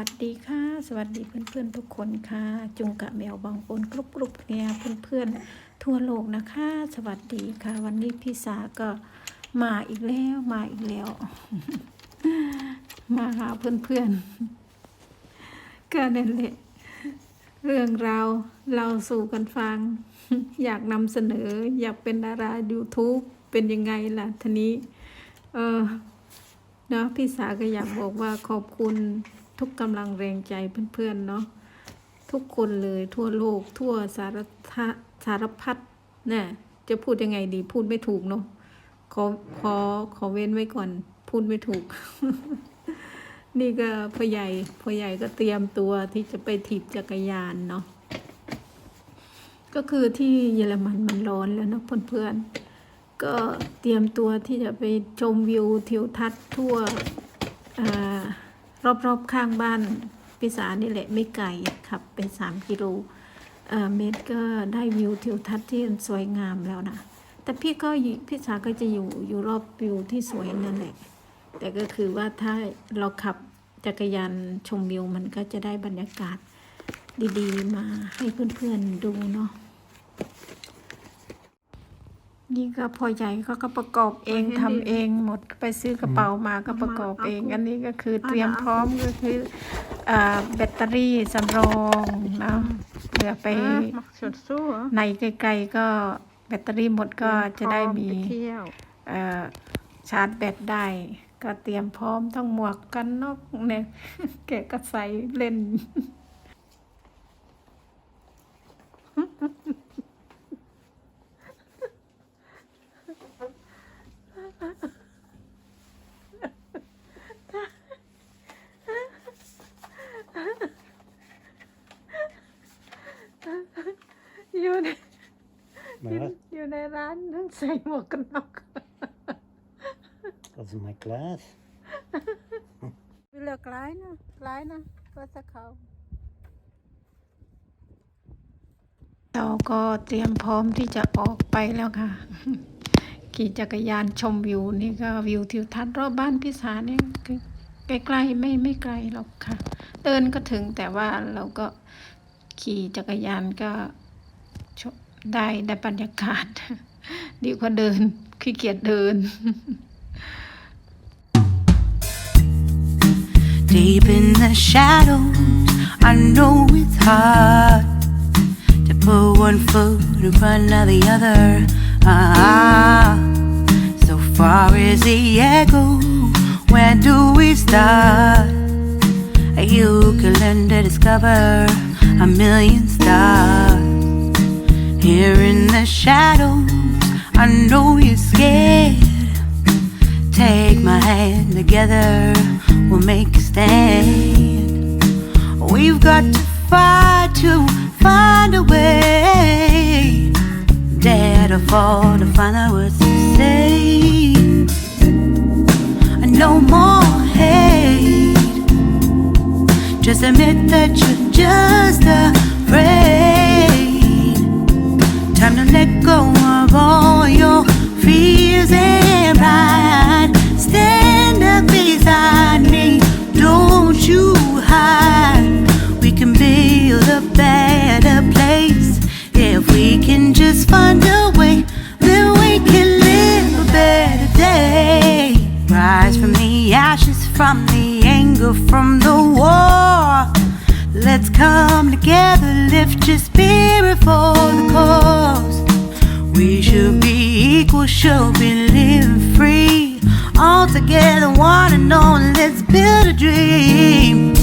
สวัสดีค่ะ สวัสดีเพื่อนๆทุกคนค่ะ จุงกะแมวบางคนกรุบกรุบเนี่ยเพื่อนๆทั่วโลกนะคะ สวัสดีค่ะ วันนี้พี่สาก็มาอีกแล้วมาอีกแล้ว มาหาเพื่อนๆก็นั่นแหละเรื่องราวเราสู่กันฟัง อยากนำเสนอ อยากเป็นดารา YouTube เป็นยังไงล่ะทีนี้ เออนาะพี่สาก็อยากบอกว่าขอบคุณ ทุกกำลังแรงใจเพื่อนๆเนาะทุกคนเลยทั่วโลก ทั่วสารสารพัดเนี่ยจะพูดยังไงดีพูดไม่ถูกเนาะขอขอขอเว้นไว้ก่อน พูดไม่ถูก นี่ก็พ่อใหญ่พ่อใหญ่ก็เตรียมตัวที่จะไปถีบจักรยานเนาะก็คือที่เยอรมันมันร้อนแล้วเนาะเพื่อนๆก็เตรียมตัวที่จะไปชมวิวทิวทัศน์ทั่วอ่า รอบๆข้างบ้านพิสานี่แหละไม่ไกลขับไปสามกิโลเมตรก็ได้วิวทิวทัศน์ที่สวยงามแล้วนะแต่พี่ก็พี่สาก็จะอยู่อยู่รอบวิวที่สวยนั่นแหละ แต่ก็คือว่าถ้าเราขับจักรยานชมวิวมันก็จะได้บรรยากาศดีๆ มาให้เพื่อนๆดูเนาะ นี่ก็พอใหญ่เขาก็ประกอบเองทำเองหมดไปซื้อกระเป๋ามาก็ประกอบเอง อันนี้ก็คือเตรียมพร้อมก็คืออ่าแบตเตอรี่สำรองเนาะเผื่อไป Ah, mag je het zo, hè? ในไกลๆก็แบตเตอรี่หมดก็จะได้มี Gewoon ไปเที่ยว เอ่อชาร์จแบตได้ ก็เตรียมพร้อมทั้งหมวกกันนอกเนี่ย แกะก็ใส่เล่น อยู่ใน Maar อยู่ในร้านต้องใส่หมวกกันน็อก dat is mijn klaas. เลือกร้ายนะร้ายนะก็จะเขาเราก็เตรียมพร้อมที่จะออกไปแล้วค่ะ ขี่จักรยานชมวิวนี่ก็วิวทิวทัศน์รอบบ้านพี่สาเนี่ยคือใกล้ๆไม่ไม่ไกลหรอกค่ะ เดินก็ถึงแต่ว่าเราก็ขี่จักรยานก็ชม ได้ได้บรรยากาศ ดีกว่าเดินขี้เกียจเดิน Deep in the shadows, I know it's hard to put one foot in front of the other. Ah, so far as the echo, where do we start? You can learn to discover a million stars. Here in the shadows, I know you're scared. Take my hand together, we'll make a stand. We've got to fight to find a way. Dare to fall to find out what to say. No more hate. Just admit that you're just afraid. Time to let go of all your fears and pride. Stand up beside me, don't you hide. We can build a better place if we can just find a way. Then we can live a better day. Rise from the ashes, from the anger, from the war. Let's come together, lift your spirit for the cause. We should be equal, should be living free. All together, one and all, let's build a dream.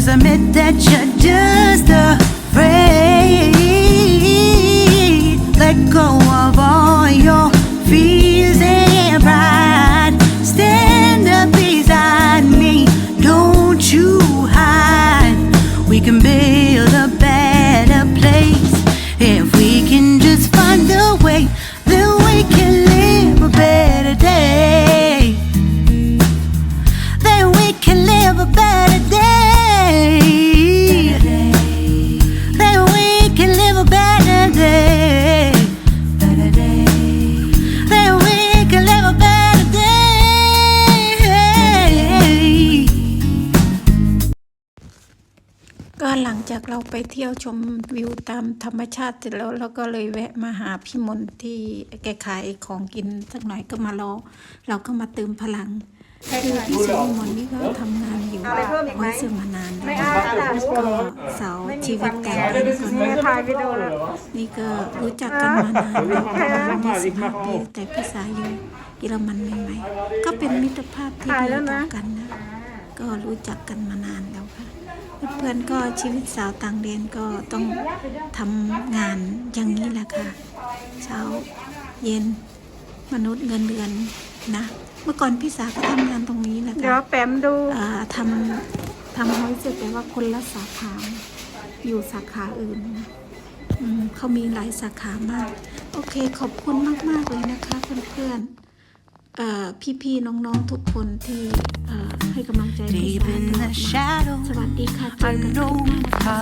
there's admit that you're just a จากเราไปเที่ยวชมวิวตามธรรมชาติเสร็จแล้วเราก็เลยแวะมาหาพี่มนต์ที่แกขายของกินสักหน่อยก็มารอเราก็มาเติมพลังคือพี่สาวมนต์นี่ก็ทำงานอยู่ไว้เสื่อมานานแล้วก็เสาชีวิตแต่งงานคนนี้ถ่ายวิดีโอแล้วนี่ก็รู้จักกันมานานแล้วยี่สิบห้าปีแต่พี่สาวอยู่เยอรมันใหม่ๆก็เป็นมิตรภาพที่ดีต่อกันนะ ก็รู้จักกันมานานแล้วค่ะ เพื่อนๆก็ชีวิตสาวต่างแดนก็ต้องทำงานอย่างนี้แหละค่ะ เช้าเย็นมนุษย์เงินเดือนนะ เมื่อก่อนพี่สาวก็ทำงานตรงนี้แหละเดี๋ยวค่ะแปมดูอ่าทำทำห้อยเสร็จแต่ว่าคนละสาขาอยู่สาขาอื่นนะอืมเขามีหลายสาขามาก โอเคขอบคุณมาก ๆ เลยนะคะเพื่อนๆเอ่อ พี่ๆน้องๆทุกคนที่เอ่อให้กำลังใจพี่ Deep สาว in ตลอ the ดมา shadows, สวัสดีค่ะเจอ I กันคลิป know หน้า